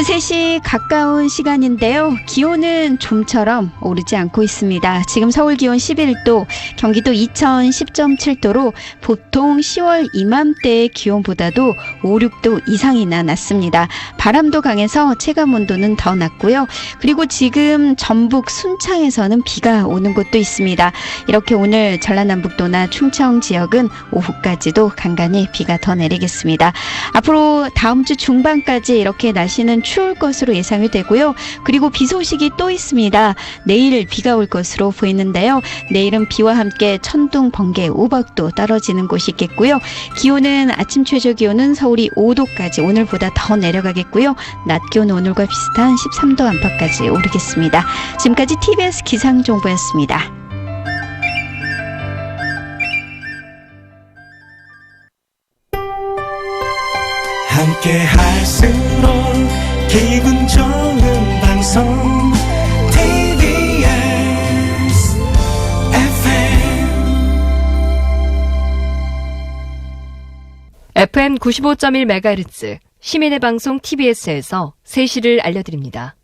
오후 3시 가까운 시간인데요. 기온은 좀처럼 오르지 않고 있습니다. 지금 서울 기온 11도, 경기도 이천 10.7도로 보통 10월 이맘때의 기온보다도 5, 6도 이상이나 낮습니다. 바람도 강해서 체감 온도는 더 낮고요. 그리고 지금 전북 순창에서는 비가 오는 곳도 있습니다. 이렇게 오늘 전라남북도나 충청 지역은 오후까지도 간간히 비가 더 내리겠습니다. 앞으로 다음 주 중반까지 이렇게 날씨는 추울 것으로 예상이 되고요. 그리고 비 소식이 또 있습니다. 내일 비가 올 것으로 보이는데요. 내일은 비와 함께 천둥, 번개, 우박도 떨어지는 곳이 있겠고요. 기온은 아침 최저 기온은 서울이 5도까지 오늘보다 더 내려가겠고요. 낮 기온은 오늘과 비슷한 13도 안팎까지 오르겠습니다. 지금까지 TBS 기상정보였습니다. 함께 할수록 FM 95.1MHz 시민의 방송 TBS에서 3시를 알려드립니다.